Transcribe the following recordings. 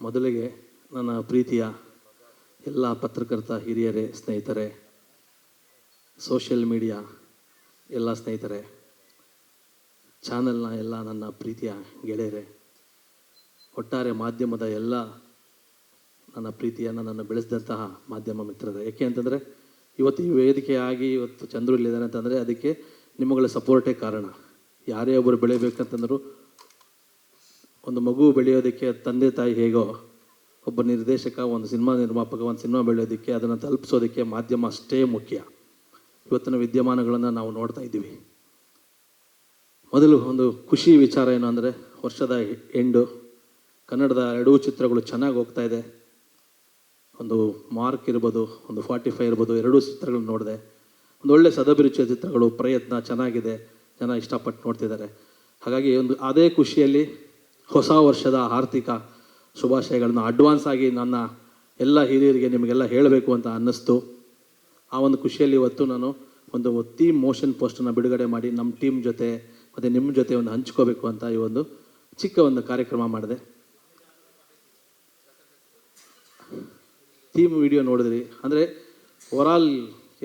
ಮೊದಲಿಗೆ ನನ್ನ ಪ್ರೀತಿಯ ಎಲ್ಲ ಪತ್ರಕರ್ತ ಹಿರಿಯರೇ, ಸ್ನೇಹಿತರೆ ಸೋಷಿಯಲ್ ಮೀಡಿಯಾ ಎಲ್ಲ ಸ್ನೇಹಿತರೆ ಚಾನಲ್ನ ಎಲ್ಲ ನನ್ನ ಪ್ರೀತಿಯ ಗೆಳೆಯರೇ, ಒಟ್ಟಾರೆ ಮಾಧ್ಯಮದ ಎಲ್ಲ ನನ್ನ ಪ್ರೀತಿಯನ್ನು ನನ್ನ ಬೆಳೆಸಿದಂತಹ ಮಾಧ್ಯಮ ಮಿತ್ರರೇ. ಏಕೆ ಅಂತಂದರೆ, ಇವತ್ತು ಈ ವೇದಿಕೆ ಆಗಿ ಇವತ್ತು ಚಂದ್ರು ಇಲ್ಲಿದ್ದಾರೆ ಅಂತಂದರೆ, ಅದಕ್ಕೆ ನಿಮ್ಮಗಳ ಸಪೋರ್ಟೇ ಕಾರಣ. ಯಾರೇ ಒಬ್ಬರು ಬೆಳಿಬೇಕಂತಂದರೂ ಒಂದು ಮಗು ಬೆಳೆಯೋದಕ್ಕೆ ತಂದೆ ತಾಯಿ ಹೇಗೋ, ಒಬ್ಬ ನಿರ್ದೇಶಕ, ಒಂದು ಸಿನಿಮಾ ನಿರ್ಮಾಪಕ, ಒಂದು ಸಿನಿಮಾ ಬೆಳೆಯೋದಕ್ಕೆ, ಅದನ್ನು ತಲುಪಿಸೋದಕ್ಕೆ ಮಾಧ್ಯಮ ಅಷ್ಟೇ ಮುಖ್ಯ. ಇವತ್ತಿನ ವಿದ್ಯಮಾನಗಳನ್ನು ನಾವು ನೋಡ್ತಾ ಇದ್ದೀವಿ. ಮೊದಲು ಒಂದು ಖುಷಿ ವಿಚಾರ ಏನು ಅಂದರೆ, ವರ್ಷದ ಎಂಡು ಕನ್ನಡದ ಎರಡೂ ಚಿತ್ರಗಳು ಚೆನ್ನಾಗಿ ಹೋಗ್ತಾ ಇದೆ. ಒಂದು ಮಾರ್ಕ್ ಇರ್ಬೋದು, ಒಂದು ಫಾರ್ಟಿ ಫೈವ್ ಇರ್ಬೋದು, ಎರಡೂ ಚಿತ್ರಗಳು ನೋಡಿದೆ. ಒಂದು ಒಳ್ಳೆ ಸದಭಿರುಚಿಯ ಚಿತ್ರಗಳು, ಪ್ರಯತ್ನ ಚೆನ್ನಾಗಿದೆ, ಜನ ಇಷ್ಟಪಟ್ಟು ನೋಡ್ತಿದ್ದಾರೆ. ಹಾಗಾಗಿ ಒಂದು ಅದೇ ಖುಷಿಯಲ್ಲಿ ಹೊಸ ವರ್ಷದ ಆರ್ಥಿಕ ಶುಭಾಶಯಗಳನ್ನು ಅಡ್ವಾನ್ಸ್ ಆಗಿ ನನ್ನ ಎಲ್ಲ ಹಿರಿಯರಿಗೆ ನಿಮಗೆಲ್ಲ ಹೇಳಬೇಕು ಅಂತ ಅನ್ನಿಸ್ತು. ಆ ಒಂದು ಖುಷಿಯಲ್ಲಿ ಇವತ್ತು ನಾನು ಒಂದು ಟೀಮ್ ಮೋಷನ್ ಪೋಸ್ಟನ್ನು ಬಿಡುಗಡೆ ಮಾಡಿ ನಮ್ಮ ಟೀಮ್ ಜೊತೆ ಮತ್ತು ನಿಮ್ಮ ಜೊತೆ ಒಂದು ಹಂಚ್ಕೋಬೇಕು ಅಂತ ಈ ಒಂದು ಚಿಕ್ಕ ಒಂದು ಕಾರ್ಯಕ್ರಮ ಮಾಡಿದೆ. ಟೀಮ್ ವಿಡಿಯೋ ನೋಡಿದ್ರಿ. ಅಂದರೆ ಓವರಾಲ್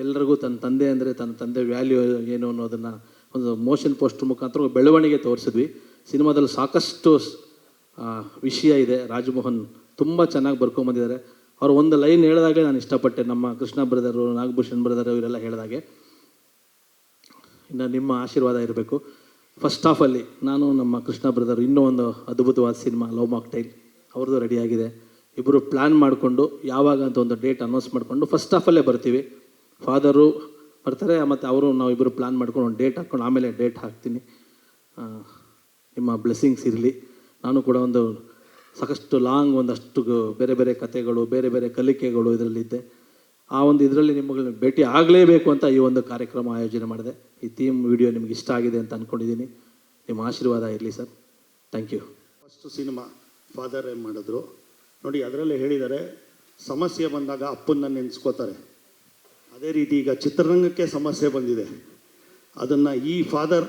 ಎಲ್ಲರಿಗೂ ತನ್ನ ತಂದೆ ಅಂದರೆ ತನ್ನ ತಂದೆ ವ್ಯಾಲ್ಯೂ ಏನು ಅನ್ನೋದನ್ನು ಒಂದು ಮೋಷನ್ ಪೋಸ್ಟ್ ಮುಖಾಂತರ ಬೆಳವಣಿಗೆ ತೋರಿಸಿದ್ವಿ. ಸಿನಿಮಾದಲ್ಲಿ ಸಾಕಷ್ಟು ವಿಷಯ ಇದೆ. ರಾಜಮೋಹನ್ ತುಂಬ ಚೆನ್ನಾಗಿ ಬರ್ಕೊಂಬಂದಿದ್ದಾರೆ ಅವರು ಒಂದು ಲೈನ್ ಹೇಳಿದಾಗಲೇ ನಾನು ಇಷ್ಟಪಟ್ಟೆ. ನಮ್ಮ ಕೃಷ್ಣ ಬ್ರದರು, ನಾಗಭೂಷಣ್ ಬ್ರದರು ಇವರೆಲ್ಲ ಹೇಳಿದಾಗೆ. ಇನ್ನು ನಿಮ್ಮ ಆಶೀರ್ವಾದ ಇರಬೇಕು. ಫಸ್ಟ್ ಆಫಲ್ಲಿ ನಾನು ನಮ್ಮ ಕೃಷ್ಣ ಬ್ರದರ್ ಇನ್ನೂ ಒಂದು ಅದ್ಭುತವಾದ ಸಿನಿಮಾ ಲವ್ ಮಾಕ್ಟೈಲ್ ಅವ್ರದ್ದು ರೆಡಿಯಾಗಿದೆ ಇಬ್ಬರು ಪ್ಲ್ಯಾನ್ ಮಾಡಿಕೊಂಡು ಯಾವಾಗ ಅಂತ ಒಂದು ಡೇಟ್ ಅನೌನ್ಸ್ ಮಾಡಿಕೊಂಡು ಫಸ್ಟ್ ಆಫಲ್ಲೇ ಬರ್ತೀವಿ. ಫಾದರು ಬರ್ತಾರೆ, ಮತ್ತು ಅವರು ನಾವು ಇಬ್ಬರು ಪ್ಲ್ಯಾನ್ ಮಾಡ್ಕೊಂಡು ಒಂದು ಡೇಟ್ ಹಾಕ್ಕೊಂಡು ಆಮೇಲೆ ಡೇಟ್ ಹಾಕ್ತೀನಿ. ನಿಮ್ಮ ಬ್ಲೆಸ್ಸಿಂಗ್ಸ್ ಇರಲಿ. ನಾನು ಕೂಡ ಒಂದು ಸಾಕಷ್ಟು ಲಾಂಗ್ ಒಂದಷ್ಟು ಬೇರೆ ಬೇರೆ ಕಥೆಗಳು, ಬೇರೆ ಬೇರೆ ಕಲಿಕೆಗಳು ಇದರಲ್ಲಿದ್ದೆ. ಆ ಒಂದು ಇದರಲ್ಲಿ ನಿಮಗೆ ಭೇಟಿ ಆಗಲೇಬೇಕು ಅಂತ ಈ ಒಂದು ಕಾರ್ಯಕ್ರಮ ಆಯೋಜನೆ ಮಾಡಿದೆ. ಈ ಥೀಮ್ ವಿಡಿಯೋ ನಿಮ್ಗೆ ಇಷ್ಟ ಆಗಿದೆ ಅಂತ ಅಂದ್ಕೊಂಡಿದ್ದೀನಿ ನಿಮ್ಮ ಆಶೀರ್ವಾದ ಇರಲಿ sir. Thank you first cinema father ಏನು ಮಾಡಿದ್ರು? ನೋಡಿ, ಅದರಲ್ಲಿ ಹೇಳಿದ್ದಾರೆ, ಸಮಸ್ಯೆ ಬಂದಾಗ ಅಪ್ಪನ್ನ ನೆನೆಸ್ಕೋತಾರೆ. ಅದೇ ರೀತಿ ಈಗ ಚಿತ್ರರಂಗಕ್ಕೆ ಸಮಸ್ಯೆ ಬಂದಿದೆ. ಅದನ್ನು ಈ ಫಾದರ್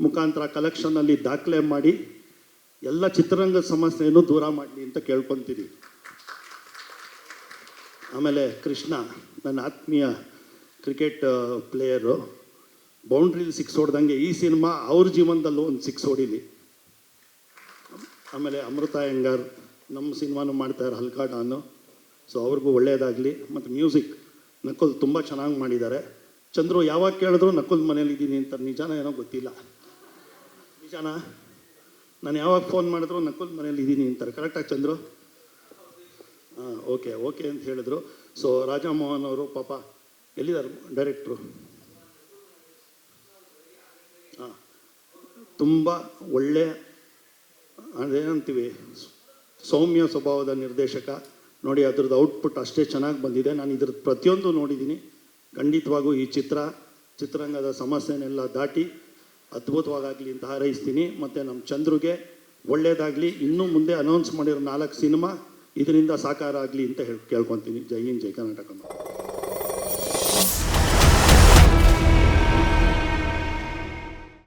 ಮುಖಾಂತರ ಕಲೆಕ್ಷನಲ್ಲಿ ದಾಖಲೆ ಮಾಡಿ ಎಲ್ಲ ಚಿತ್ರರಂಗದ ಸಮಸ್ಯೆಯನ್ನು ದೂರ ಮಾಡಲಿ ಅಂತ ಕೇಳ್ಕೊತೀನಿ. ಆಮೇಲೆ ಕೃಷ್ಣ, ನನ್ನ ಆತ್ಮೀಯ ಕ್ರಿಕೆಟ್ ಪ್ಲೇಯರು ಬೌಂಡ್ರಿಲಿ ಸಿಕ್ಸ್ ಹೊಡೆದಂಗೆ ಈ ಸಿನಿಮಾ ಅವ್ರ ಜೀವನದಲ್ಲೂ ಒಂದು ಸಿಕ್ಸ್ ಹೊಡೀಲಿ ಆಮೇಲೆ ಅಮೃತ ಅಯ್ಯಂಗಾರ್ ನಮ್ಮ ಸಿನಿಮಾನು ಮಾಡ್ತಾರೆ ಹಲ್ಕಾ ಡಾನು. ಸೊ ಅವ್ರಿಗೂ ಒಳ್ಳೆಯದಾಗಲಿ ಮತ್ತು ಮ್ಯೂಸಿಕ್ ನಕುಲ್ ತುಂಬ ಚೆನ್ನಾಗಿ ಮಾಡಿದ್ದಾರೆ. ಚಂದ್ರು ಯಾವಾಗ ಕೇಳಿದ್ರು ನಕುಲ್ ಮನೇಲಿ ಇದ್ದೀನಿ ಅಂತ ನಿಜಾನ ಏನೋ ಗೊತ್ತಿಲ್ಲ. ನಿಜಾನ ನಾನು ಯಾವಾಗ ಫೋನ್ ಮಾಡಿದ್ರು ನಕುಲ್ ಮನೇಲಿ ಇದ್ದೀನಿ ಅಂತಾರೆ. ಕರೆಕ್ಟಾಗಿ ಚಂದ್ರು? ಹಾಂ ಓಕೆ ಓಕೆ ಅಂತ ಹೇಳಿದ್ರು. ಸೊ ರಾಜಮೋಹನ್ ಅವರು ಪಾಪ ಎಲ್ಲಿದ್ದಾರೆ ಡೈರೆಕ್ಟ್ರು ಹಾಂ, ತುಂಬ ಒಳ್ಳೆ, ಅದೇನಂತೀವಿ, ಸೌಮ್ಯ ಸ್ವಭಾವದ ನಿರ್ದೇಶಕ. ನೋಡಿ, ಅದ್ರದ್ದು ಔಟ್ಪುಟ್ ಅಷ್ಟೇ ಚೆನ್ನಾಗಿ ಬಂದಿದೆ. ನಾನು ಇದ್ರದ್ದು ಪ್ರತಿಯೊಂದು ನೋಡಿದ್ದೀನಿ ಖಂಡಿತವಾಗೂ ಈ ಚಿತ್ರ, ಚಿತ್ರರಂಗದ ಸಮಸ್ಯೆನೆಲ್ಲ ದಾಟಿ ಅದ್ಭುತವಾಗಲಿ ಅಂತ ಹಾರೈಸ್ತೀನಿ. ಮತ್ತು ನಮ್ಮ ಚಂದ್ರುಗೆ ಒಳ್ಳೆಯದಾಗಲಿ ಇನ್ನೂ ಮುಂದೆ ಅನೌನ್ಸ್ ಮಾಡಿರೋ ನಾಲ್ಕು ಸಿನಿಮಾ ಇದರಿಂದ ಸಾಕಾರ ಆಗಲಿ ಅಂತ ಹೇಳಿ, ಕೇಳ್ಕೊತೀನಿ. ಜೈ ಹಿಂದ್, ಜೈ ಕರ್ನಾಟಕ.